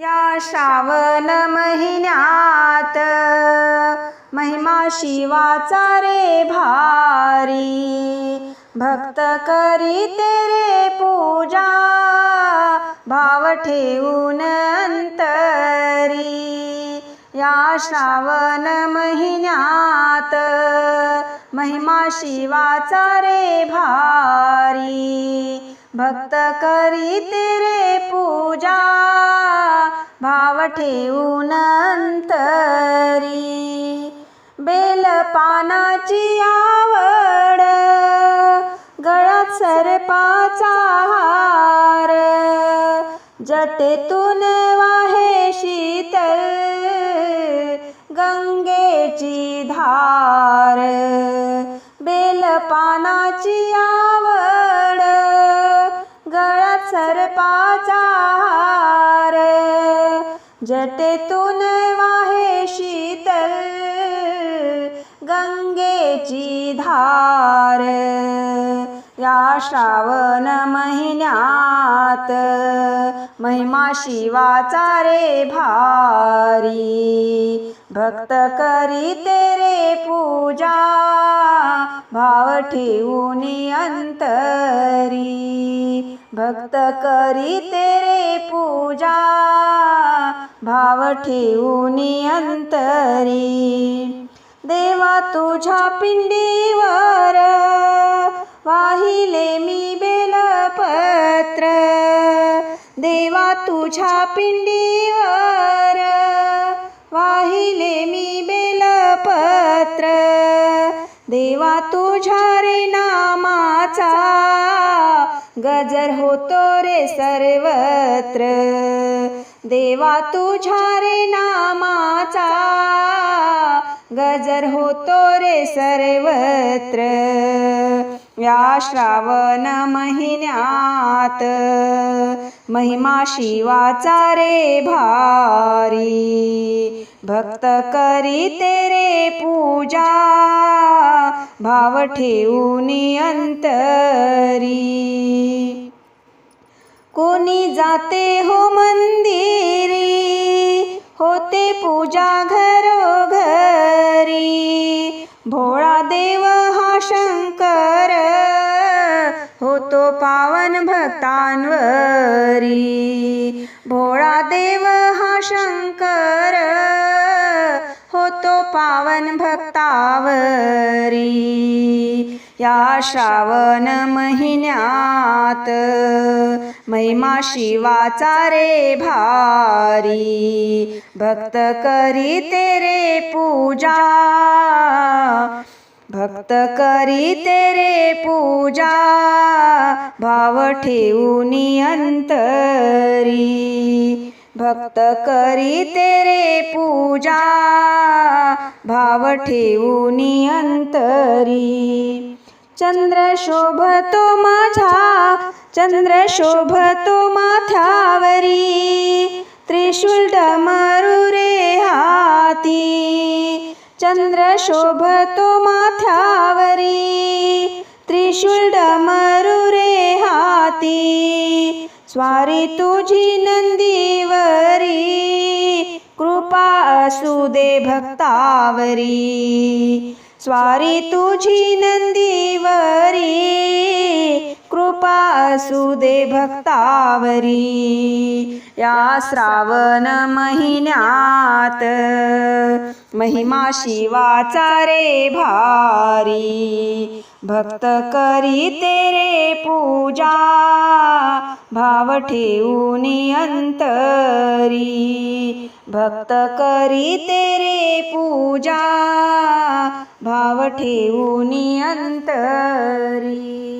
या श्रावण महिन्यात महिमा शिवाचा रे भारी. भक्त करी तेरे पूजा भाव ठेवून अंतरी. या श्रावण महिन्यात महिमा शिवाचा रे भारी. भक्त करी तेरे पूजा भाव ठेवून अंतरी. बेल पानाची आवड गळ्यात सरपाचा हार. जटेतून वाहे शीतल गंगेची धार. बेल पानाची आवड गळ्यात सरपाचा जटेतून वाहे शीतल गंगेची धार. या श्रावण महिन्यात महिमा शिवाचा रे भारी. भक्त करी तेरे पूजा भाव ठेवून अंतरी. भक्त करी तेरे पूजा भाव ठेवून अंतरी. देवा तुझ्या पिंडीवर वाहिले मी बेलपत्र देवा तुझ्या पिंडीवर. वाहिले मी बेलपत्र देवा तुझ्या रे नामाचा गजर होतो रे सर्वत्र. देवा तुझ्या रे नामाचा गजर होतो रे सर्वत्र. या श्रावण महिन्यात महिमा शिवाचा रे भारी. भक्त करी तेरे पूजा भाव ठेवून अंतरी. कोणी जाते हो मंदिरी होते पूजा घरोघरी. भोळा देव पावन भक्तांवरी. भोळा देव हा शंकर होतो पावन भक्तावरी. या श्रावण महिन्यात महिमा शिवाचा रे भारी. भक्त करी तेरे पूजा. भक्त करी तेरे पूजा भाव ठेवून अंतरी भक्त करी तेरे पूजा भाव ठेवूनी अंतरी चंद्र शोभतो माझा चंद्र शोभतो माथ्यावरी. त्रिशूल डमरू रे हाती. चंद्र शोभतो स्वारी तुझी नंदीवरी कृपा असू दे भक्तावरी. स्वारी तुझी नंदीवरी कृपा असू दे भक्तावरी. या श्रावण महिन्यात महिमा शिवाचा रे भारी. भक्त करी तेरे पूजा भाव ठेवून अंतरी भक्त करी तेरे पूजा भाव ठेवून अंतरी